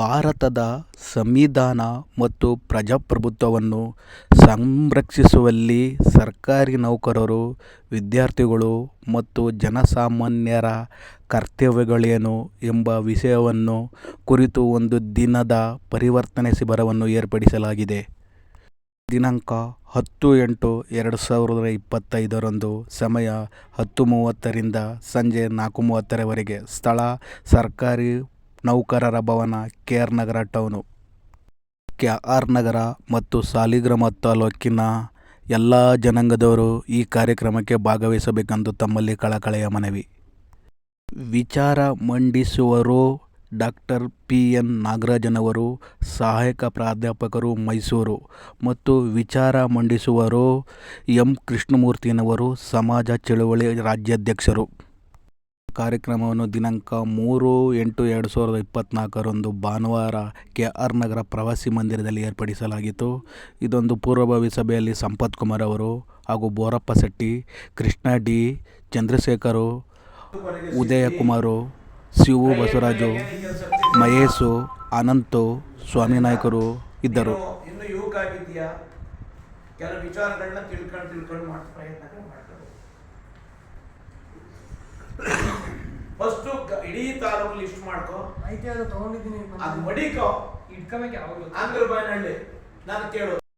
ಭಾರತದ ಸಂವಿಧಾನ ಮತ್ತು ಪ್ರಜಾಪ್ರಭುತ್ವವನ್ನು ಸಂರಕ್ಷಿಸುವಲ್ಲಿ ಸರ್ಕಾರಿ ನೌಕರರು, ವಿದ್ಯಾರ್ಥಿಗಳು ಮತ್ತು ಜನಸಾಮಾನ್ಯರ ಕರ್ತವ್ಯಗಳೇನು ಎಂಬ ವಿಷಯವನ್ನು ಕುರಿತು ಒಂದು ದಿನದ ಪರಿವರ್ತನೆ ಶಿಬಿರವನ್ನು ಏರ್ಪಡಿಸಲಾಗಿದೆ. ದಿನಾಂಕ ಹತ್ತು ಎಂಟು ಎರಡು ಸಾವಿರದ ಇಪ್ಪತ್ತೈದರಂದು ಸಮಯ ಹತ್ತು ಮೂವತ್ತರಿಂದ ಸಂಜೆ ನಾಲ್ಕು ಮೂವತ್ತರವರೆಗೆ ಸ್ಥಳ ಸರ್ಕಾರಿ ನೌಕರರ ಭವನ K R Nagar town. K R Nagar ಮತ್ತು ಸಾಲಿಗ್ರಾಮ ತಾಲೂಕಿನ ಎಲ್ಲ ಜನಾಂಗದವರು ಈ ಕಾರ್ಯಕ್ರಮಕ್ಕೆ ಭಾಗವಹಿಸಬೇಕೆಂದು ತಮ್ಮಲ್ಲಿ ಕಳಕಳೆಯ ಮನವಿ. ವಿಚಾರ ಮಂಡಿಸುವರು ಡಾಕ್ಟರ್ ಪಿ ಎನ್ ನಾಗರಾಜನವರು, ಸಹಾಯಕ ಪ್ರಾಧ್ಯಾಪಕರು ಮೈಸೂರು ಮತ್ತು ವಿಚಾರ ಮಂಡಿಸುವರು ಎಂ. ಕೃಷ್ಣಮೂರ್ತಿನವರು, ಸಮಾಜ ಚಳುವಳಿ ರಾಜ್ಯಾಧ್ಯಕ್ಷರು. ಕಾರ್ಯಕ್ರಮವನ್ನು ದಿನಾಂಕ ಮೂರು ಎಂಟು ಎರಡು ಸಾವಿರದ ಇಪ್ಪತ್ತ್ನಾಲ್ಕರಂದು ಭಾನುವಾರ ಕೆ ಆರ್ ನಗರ ಪ್ರವಾಸಿ ಮಂದಿರದಲ್ಲಿ ಏರ್ಪಡಿಸಲಾಗಿತ್ತು. ಇದೊಂದು ಪೂರ್ವಭಾವಿ ಸಭೆಯಲ್ಲಿ ಸಂಪತ್ ಕುಮಾರ್ ಅವರು ಹಾಗೂ ಬೋರಪ್ಪ ಶೆಟ್ಟಿ, ಕೃಷ್ಣ ಡಿ, ಚಂದ್ರಶೇಖರು ಉದಯಕುಮಾರು ಶಿವು ಬಸವರಾಜು, ಮಹೇಶು, ಅನಂತು ಸ್ವಾಮಿನಾಯ್ಕರು ಇದ್ದರು. ಕೆಲವು ವಿಚಾರಗಳನ್ನ ತಿಳ್ಕೊಂಡು ತಿಳ್ಕೊಂಡು ಪ್ರಯತ್ನ ಫಸ್ಟ್ ಇಡೀ ತಾಲೂಕು ಲಿಸ್ಟ್ ಮಾಡ್ಕೊ. ಐತೆ ಅದು ತಗೊಂಡಿದ್ದೀನಿ. ಅದು ಮಡಿಕೋ. ಇಟ್ಕೋಬೇಕು ಯಾವಾಗ ಆಂಧ್ರ ನಾನು ಕೇಳು